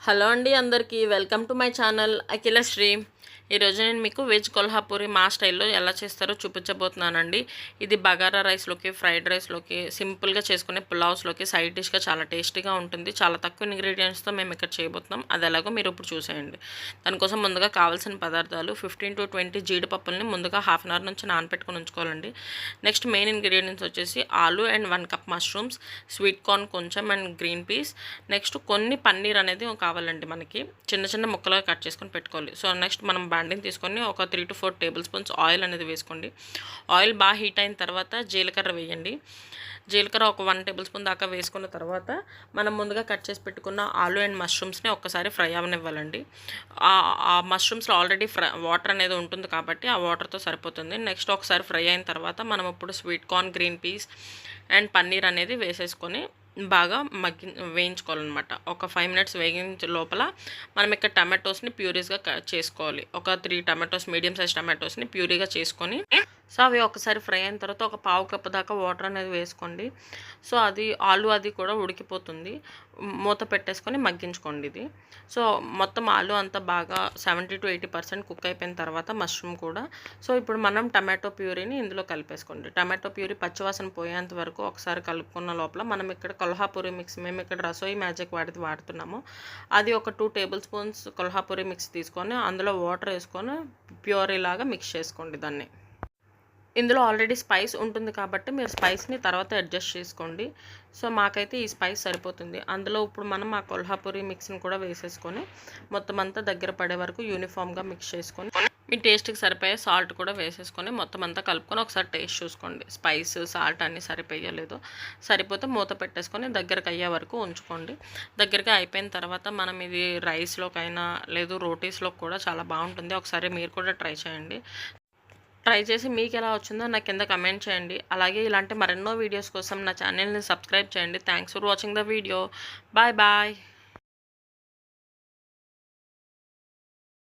Hello అండి అందరికీ welcome to my channel Akhilasri ఈరోజు నేను మీకు వెజ్ కొల్హాపూరి మా స్టైల్లో ఎలా చేస్తారో చూపించబోతున్నానండి. ఇది బగారా రైస్లోకి ఫ్రైడ్ రైస్లోకి సింపుల్గా చేసుకునే పులావ్స్లోకి సైడ్ డిష్గా చాలా టేస్టీగా ఉంటుంది. చాలా తక్కువ ఇంగ్రీడియంట్స్తో మేము ఇక్కడ చేయబోతున్నాం. అది ఎలాగో మీరు ఇప్పుడు చూసేయండి. దానికోసం ముందుగా కావాల్సిన పదార్థాలు ఫిఫ్టీన్ టు ట్వంటీ జీడిపప్పుల్ని ముందుగా హాఫ్ అన్ అవర్ నుంచి నానపెట్టుకొని ఉంచుకోవాలండి. నెక్స్ట్ మెయిన్ ఇంగ్రీడియంట్స్ వచ్చేసి ఆలు and one cup mushrooms sweet corn కొంచెం అండ్ గ్రీన్ పీస్. నెక్స్ట్ కొన్ని పన్నీర్ అనేది కావాలండి మనకి. చిన్న చిన్న ముక్కలుగా కట్ చేసుకొని పెట్టుకోవాలి. సో నెక్స్ట్ మనం బాండిని తీసుకొని ఒక three to four table spoons oil అనేది వేసుకోండి. ఆయిల్ బాగా హీట్ అయిన తర్వాత జీలకర్ర వేయండి. జీలకర్ర ఒక వన్ టేబుల్ స్పూన్ దాకా వేసుకున్న తర్వాత మనం ముందుగా కట్ చేసి పెట్టుకున్న ఆలు అండ్ మష్రూమ్స్ని ఒక్కసారి ఫ్రై అవనివ్వాలండి. ఆ మష్రూమ్స్లో ఆల్రెడీ ఫ్రై వాటర్ అనేది ఉంటుంది కాబట్టి ఆ వాటర్తో సరిపోతుంది. నెక్స్ట్ ఒకసారి ఫ్రై అయిన తర్వాత మనం ఇప్పుడు sweet corn green peas and paneer అనేది వేసేసుకొని బాగా మగ్గి వేయించుకోవాలన్నమాట. ఒక ఫైవ్ మినిట్స్ వేగించే లోపల మనం ఇక్కడ టమాటోస్ని ప్యూరీస్గా చేసుకోవాలి. ఒక త్రీ టమాటోస్ మీడియం సైజ్ టమాటోస్ని ప్యూరీగా చేసుకొని సో అవి ఒకసారి ఫ్రై అయిన తర్వాత ఒక పావు కప్పు దాకా వాటర్ అనేది వేసుకోండి. సో అది ఆలు అది కూడా ఉడికిపోతుంది. మూత పెట్టేసుకొని మగ్గించుకోండి ఇది. సో మొత్తం ఆలు అంతా బాగా seventy to eighty percent cook అయిపోయిన తర్వాత మష్రూమ్ కూడా. సో ఇప్పుడు మనం టమాటో ప్యూరీని ఇందులో కలిపేసుకోండి. టమాటో ప్యూరీ పచ్చివాసన పోయేంత వరకు ఒకసారి కలుపుకున్న లోపల మనం ఇక్కడ కొల్హాపూరి మిక్స్ మేము ఇక్కడ రసోయి మ్యాజిక్ వాడిది వాడుతున్నాము. అది ఒక two table spoons Kolhapuri mix తీసుకొని అందులో వాటర్ వేసుకొని ప్యూరీ లాగా మిక్స్ చేసుకోండి దాన్ని. ఇందులో ఆల్రెడీ స్పైస్ ఉంటుంది కాబట్టి మీరు స్పైస్ని తర్వాత అడ్జస్ట్ చేసుకోండి. సో మాకైతే ఈ స్పైస్ సరిపోతుంది. అందులో ఇప్పుడు మనం ఆ కొల్హాపూరి మిక్స్ని కూడా వేసేసుకొని మొత్తం అంతా దగ్గర పడే వరకు యూనిఫామ్గా మిక్స్ చేసుకొని మీ టేస్ట్కి సరిపోయే సాల్ట్ కూడా వేసేసుకొని మొత్తం అంతా కలుపుకొని ఒకసారి టేస్ట్ చూసుకోండి. స్పైస్ సాల్ట్ అన్నీ సరిపోయలేదు. సరిపోతే మూత పెట్టేసుకొని దగ్గరకు అయ్యే వరకు ఉంచుకోండి. దగ్గరగా అయిపోయిన తర్వాత మనం ఇది రైస్లోకైనా లేదు రోటీస్లో కూడా చాలా బాగుంటుంది. ఒకసారి మీరు కూడా ట్రై చేయండి. ట్రై చేసి మీకు ఎలా వచ్చిందో నాకు కింద కమెంట్ చేయండి. అలాగే ఇలాంటి మరెన్నో వీడియోస్ కోసం నా ఛానల్ని సబ్స్క్రైబ్ చేయండి. Thanks for watching the video bye bye